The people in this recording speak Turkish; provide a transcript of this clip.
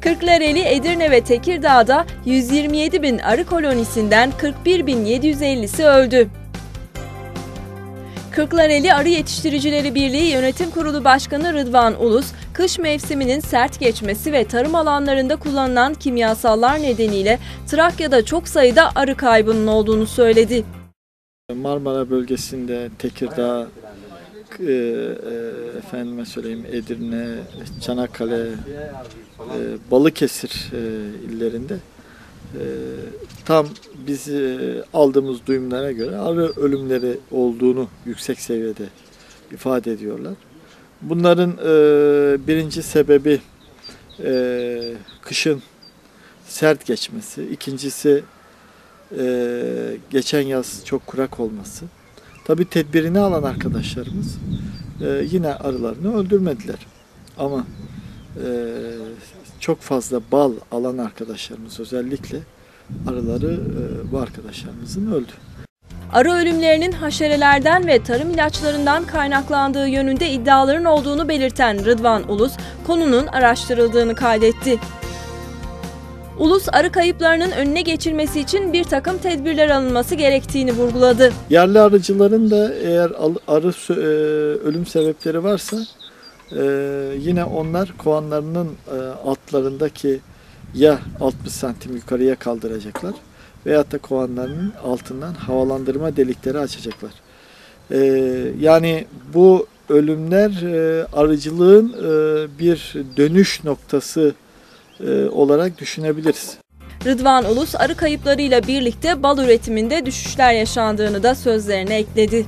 Kırklareli, Edirne ve Tekirdağ'da 127 bin arı kolonisinden 41.750'si öldü. Kırklareli Arı Yetiştiricileri Birliği Yönetim Kurulu Başkanı Rıdvan Ulus, kış mevsiminin sert geçmesi ve tarım alanlarında kullanılan kimyasallar nedeniyle Trakya'da çok sayıda arı kaybının olduğunu söyledi. Marmara bölgesinde Tekirdağ, e, e, efendime söyleyeyim Edirne, Çanakkale, e, Balıkesir e, illerinde e, tam biz e, aldığımız duyumlara göre arı ölümleri olduğunu yüksek seviyede ifade ediyorlar. Bunların e, birinci sebebi e, kışın sert geçmesi, ikincisi e, geçen yaz çok kurak olması. Tabi tedbirini alan arkadaşlarımız e, yine arılarını öldürmediler. Ama e, çok fazla bal alan arkadaşlarımız özellikle arıları e, bu arkadaşlarımızın öldü. Arı ölümlerinin haşerelerden ve tarım ilaçlarından kaynaklandığı yönünde iddiaların olduğunu belirten Rıdvan Ulus, konunun araştırıldığını kaydetti. Ulus arı kayıplarının önüne geçilmesi için bir takım tedbirler alınması gerektiğini vurguladı. Yerli arıcıların da eğer arı e, ölüm sebepleri varsa e, yine onlar kovanlarının e, altlarındaki ya 60 santim yukarıya kaldıracaklar veyahut da kovanlarının altından havalandırma delikleri açacaklar. Yani bu ölümler arıcılığın bir dönüş noktası e, olarak düşünebiliriz. Rıdvan Ulus arı kayıplarıyla birlikte bal üretiminde düşüşler yaşandığını da sözlerine ekledi.